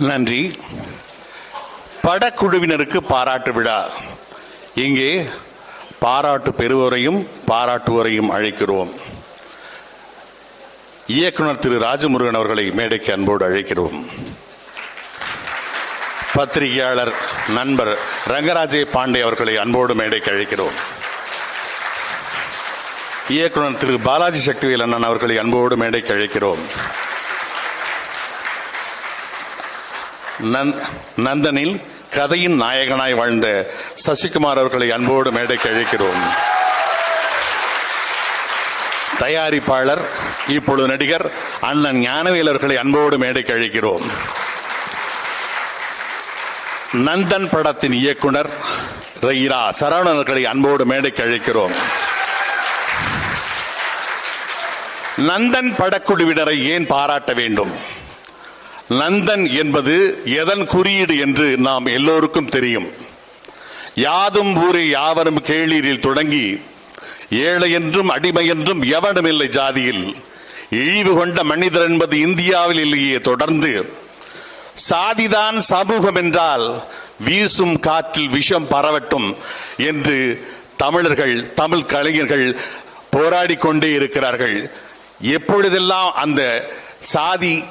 நன்றி. படக்குழுவினருக்கு பாராட்டு விழா. இங்கே பாராட்டு பெறுவோரையும் பாராட்டுவோரையும் அழைக்கிறோம். இயக்குனர் திரு ராஜமுருகன் அவர்களை மேடைக்கு அன்போடு அழைக்கிறோம். பத்திரிகையாளர் நண்பர் ரங்கராஜே பாண்டே அவர்களை அன்போடு மேடைக்கு அழைக்கிறோம். இயக்குனர் திரு பாலாஜி சக்திவேல் அண்ணன் அவர்களை அன்போடு மேடைக்கு அழைக்கிறோம். நந்தனில் கதையின் நாயகனாய் வாழ்ந்த சசிகுமார் அவர்களை அன்போடு மேடைக்கு அழைக்கிறோம். தயாரிப்பாளர் இப்பொழுது நடிகர் அண்ணன் ஞானவேல் அவர்களை அன்போடு மேடைக்கு அழைக்கிறோம். நந்தன் படத்தின் இயக்குனர் இரா சரவணன் அவர்களை அன்போடு மேடைக்கு அழைக்கிறோம். நந்தன் படக்குழுவினரை ஏன் பாராட்ட வேண்டும்? நந்தன் என்பது எதன் குறியீடு என்று நாம் எல்லோருக்கும் தெரியும். யாதும் ஊரே யாவரும் கேளீரில் தொடங்கி ஏழை என்றும் அடிமை என்றும் எவனுமில்லை ஜாதியில். இழிவு கொண்ட மனிதர் என்பது இந்தியாவில் இல்லையே தொடர்ந்து. சாதிதான் சமூகம் என்றால் வீசும் காற்றில் விஷம் பரவட்டும் என்று தமிழர்கள் தமிழ் கலைஞர்கள் போராடிக்கொண்டே இருக்கிறார்கள். எப்பொழுதெல்லாம் அந்த சாதி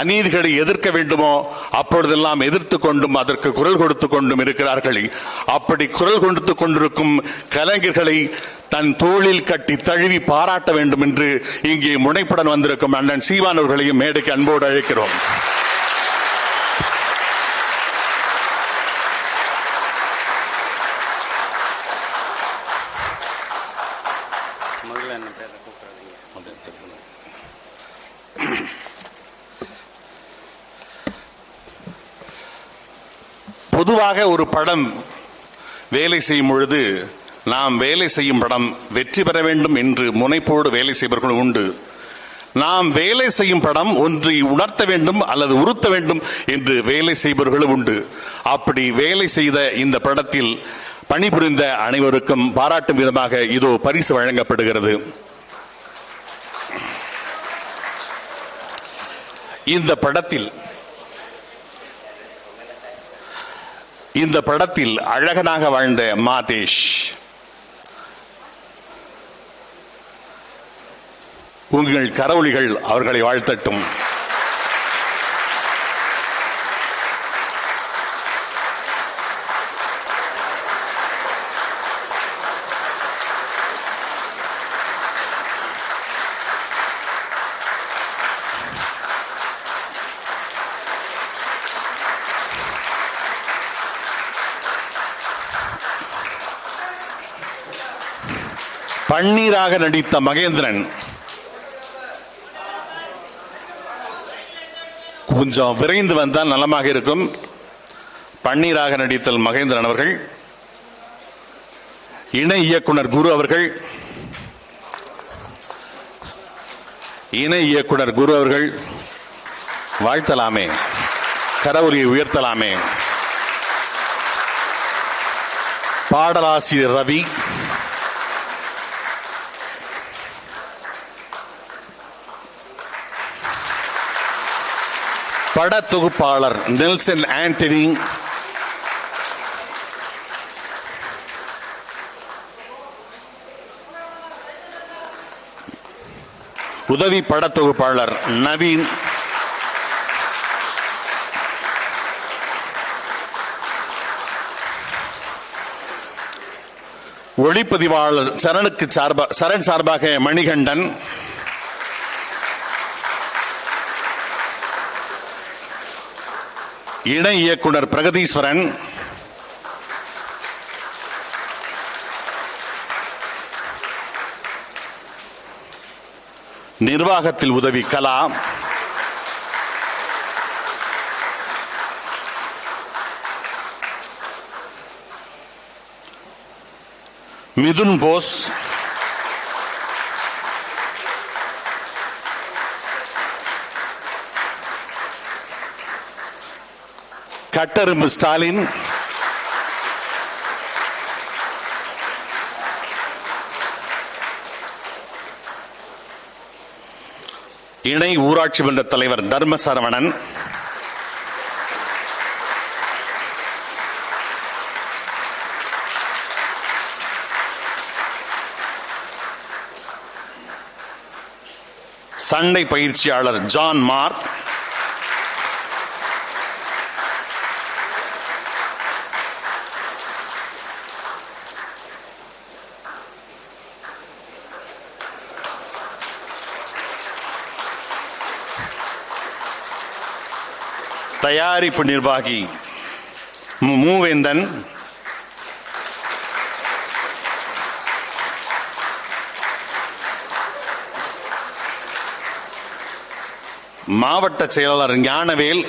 அநீதிகளை எதிர்க்க வேண்டுமோ அப்பொழுதெல்லாம் எதிர்த்து கொண்டும் அதற்கு குரல் கொடுத்து கொண்டும் இருக்கிறார்கள். அப்படி குரல் கொடுத்து கொண்டிருக்கும் கலைஞர்களை தன் தோளில் கட்டி தழுவி பாராட்ட வேண்டும் என்று இங்கே முனைப்புடன் வந்திருக்கும் அண்ணன் சீவான் அவர்களையும் மேடைக்கு அன்போடு அழைக்கிறோம். பொதுவாக ஒரு படம் வேலை செய்யும் பொழுது நாம் வேலை செய்யும் படம் வெற்றி பெற வேண்டும் என்று முனைப்போடு வேலை செய்பவர்கள் உண்டு. நாம் வேலை செய்யும் படம் ஒன்றை உணர்த்த வேண்டும் அல்லது உறுத்த வேண்டும் என்று வேலை செய்பவர்களும் உண்டு. அப்படி வேலை செய்த இந்த படத்தில் பணிபுரிந்த அனைவருக்கும் பாராட்டும் விதமாக இதோ பரிசு வழங்கப்படுகிறது. இந்த படத்தில் இந்த படத்தில் அழகனாக வாழ்ந்த மாதேஷ். உங்கள் கரவொலிகள் அவர்களை வாழ்த்தட்டும். பன்னீராக நடித்த மகேந்திரன். கொஞ்சம் விரைந்து வந்தால் நலமாக இருக்கும். பன்னீராக நடித்தல் மகேந்திரன் அவர்கள். இணை இயக்குனர் குரு அவர்கள். இணை இயக்குனர் குரு அவர்கள். வாழ்த்தலாமே. கரவொலியை உயர்த்தலாமே. பாடலாசிரியர் ரவி. படத்தொகுப்பாளர் நெல்சன் ஆண்டனி. உதவி படத்தொகுப்பாளர் நவீன். ஒளிப்பதிவாளர் சரணுக்கு சார்பாக சரண் சார்பாக மணிகண்டன். இணை இயக்குனர் பிரகதீஸ்வரன். நிர்வாகத்தில் உதவி கலா. மிதுன் போஸ். கட்டரும்பு ஸ்டாலின். இணை ஊராட்சி மன்ற தலைவர் தர்ம சரவணன் சண்டை பயிற்சியாளர் ஜான் மார்க். தயாரிப்பு நிர்வாகி மு- மூவேந்தன். மாவட்ட செயலாளர் ஞானவேல்.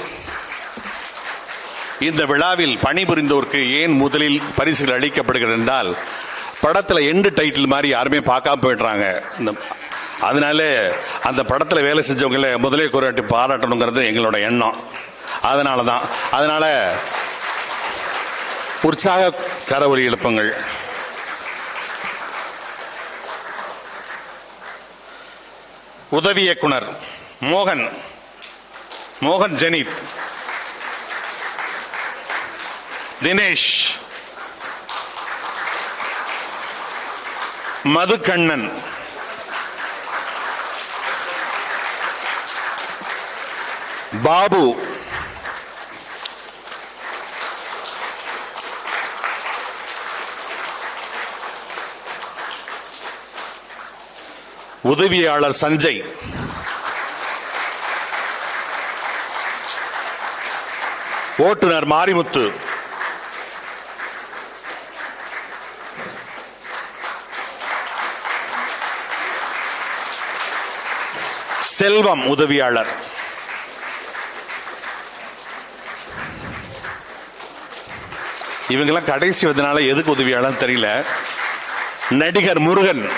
இந்த விழாவில் பணிபுரிந்தோருக்கு ஏன் முதலில் பரிசுகள் அளிக்கப்படுகிறது என்றால் படத்தில் எண்டு டைட்டில் மாதிரி யாருமே பார்க்காம போயிடுறாங்க. இந்த- அதனால அந்த படத்தில் வேலை செஞ்சவங்களை முதலே குறையாட்டி பாராட்டணுங்கிறது எங்களோட எண்ணம். அதனால தான் அதனால உற்சாக கரவொலி எழுப்புங்கள். உதவி இயக்குனர் மோகன். மோகன் ஜெனித். தினேஷ். மதுக்கண்ணன் பாபு. உதவியாளர் சஞ்சய். ஓட்டுநர் மாரிமுத்து. செல்வம் உதவியாளர். இவங்கெல்லாம் கடைசி வந்தனால எதுக்கு உதவியாளர் தெரியல. நடிகர் முருகன்.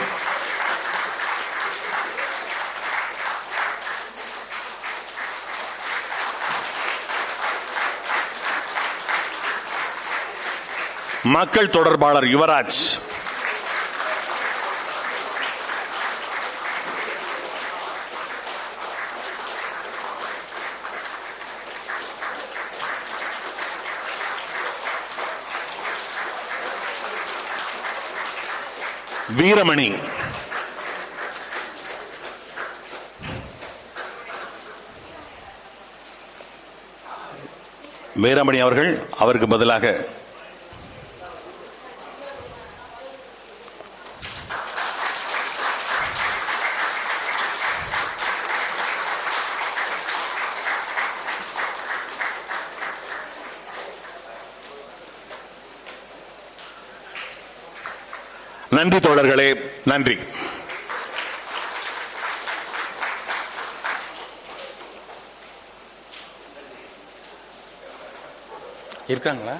மக்கள் தொடர்பாளர் யுவராஜ். வீரமணி. வீரமணி அவர்கள் அவருக்கு பதிலாக நன்றி தோழர்களே நன்றி. இருக்காங்களா?